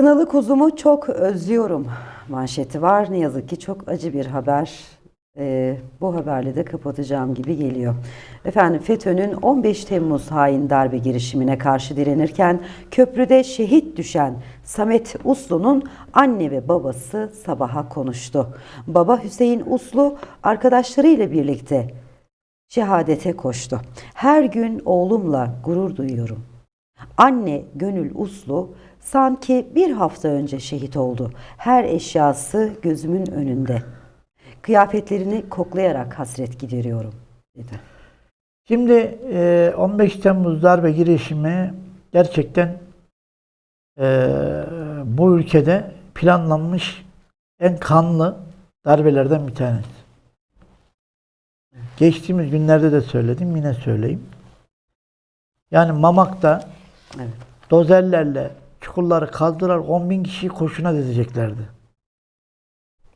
Kınalı kuzumu çok özlüyorum manşeti var. Ne yazık ki çok acı bir haber. Ee, bu haberle de kapatacağım gibi geliyor. Efendim FETÖ'nün 15 Temmuz hain darbe girişimine karşı direnirken köprüde şehit düşen Samet Uslu'nun anne ve babası sabaha konuştu. Baba Hüseyin Uslu arkadaşlarıyla birlikte şehadete koştu. Her gün oğlumla gurur duyuyorum. Anne Gönül Uslu sanki bir hafta önce şehit oldu. Her eşyası gözümün önünde. Kıyafetlerini koklayarak hasret gideriyorum dedi. Şimdi e, 15 Temmuz darbe girişimi gerçekten e, bu ülkede planlanmış en kanlı darbelerden bir tanesi. Geçtiğimiz günlerde de söyledim, yine söyleyeyim. Yani Mamak'ta Evet. dozerlerle çukurları kazdılar, 10 bin kişiyi kurşuna dizeceklerdi.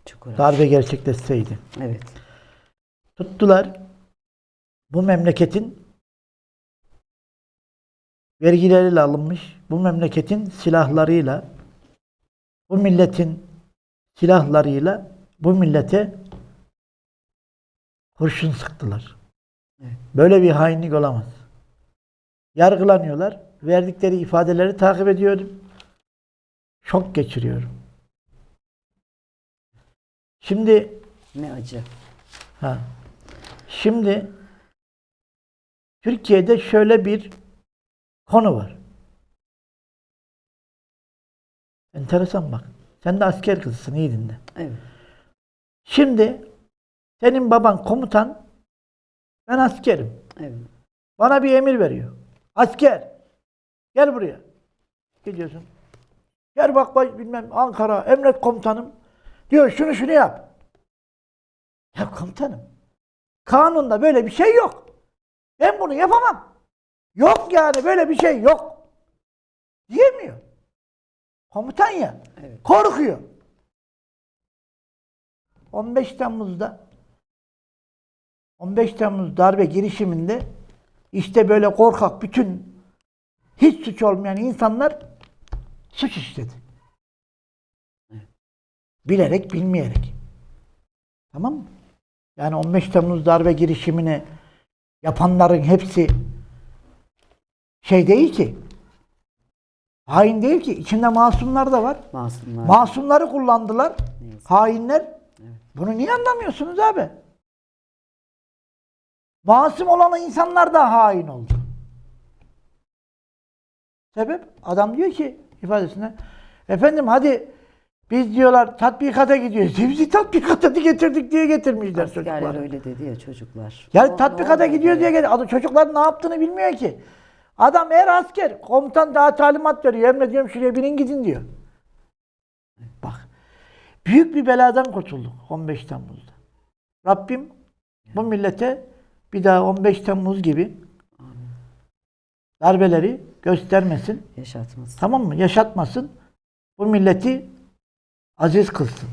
Çok uğraş. Darbe gerçekleşseydi. Evet. Tuttular. Bu memleketin vergileriyle alınmış, bu memleketin silahlarıyla, bu milletin silahlarıyla bu millete kurşun sıktılar. Evet. Böyle bir hainlik olamaz. Yargılanıyorlar. Verdikleri ifadeleri takip ediyorum. Şok geçiriyorum. Şimdi Ne acı. Ha. Şimdi Türkiye'de şöyle bir konu var. Enteresan bak. Sen de asker kızısın iyi dinle. Evet. Şimdi senin baban komutan ben askerim. Evet. Bana bir emir veriyor. Asker gel buraya. Gidiyorsun. Gel bak bak bilmem Ankara emret komutanım. Diyor şunu şunu yap. Ya komutanım. Kanunda böyle bir şey yok. Ben bunu yapamam. Yok yani böyle bir şey yok. Diyemiyor. Komutan ya. Evet. Korkuyor. 15 Temmuz'da 15 Temmuz darbe girişiminde işte böyle korkak bütün hiç suç olmayan insanlar suç işledi. Bilerek bilmeyerek. Tamam mı? Yani 15 Temmuz darbe girişimini yapanların hepsi şey değil ki. Hain değil ki. İçinde masumlar da var. Masumlar. Masumları kullandılar. Ne yazık. Hainler. Bunu niye anlamıyorsunuz abi? Masum olan insanlar da hain oldu. Sebep? Adam diyor ki ifadesinde efendim hadi biz diyorlar tatbikata gidiyoruz. Bizi tatbikata getirdik diye getirmişler Askerler çocuklar. öyle dedi ya çocuklar. Yani O- tatbikata gidiyor diye getir. Adam çocuklar ne yaptığını bilmiyor ki. Adam eğer asker, komutan daha talimat veriyor. Emrediyorum şuraya binin gidin diyor. Bak. Büyük bir beladan kurtulduk 15 Temmuz'da. Rabbim bu millete bir daha 15 Temmuz gibi darbeleri göstermesin. Yaşatmasın. Tamam mı? Yaşatmasın. Bu milleti aziz kılsın.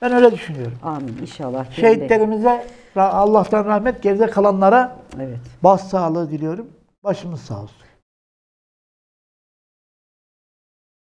Ben öyle düşünüyorum. Amin inşallah. Şehitlerimize Allah'tan rahmet, geride kalanlara Evet. bas sağlığı diliyorum. Başımız sağ olsun.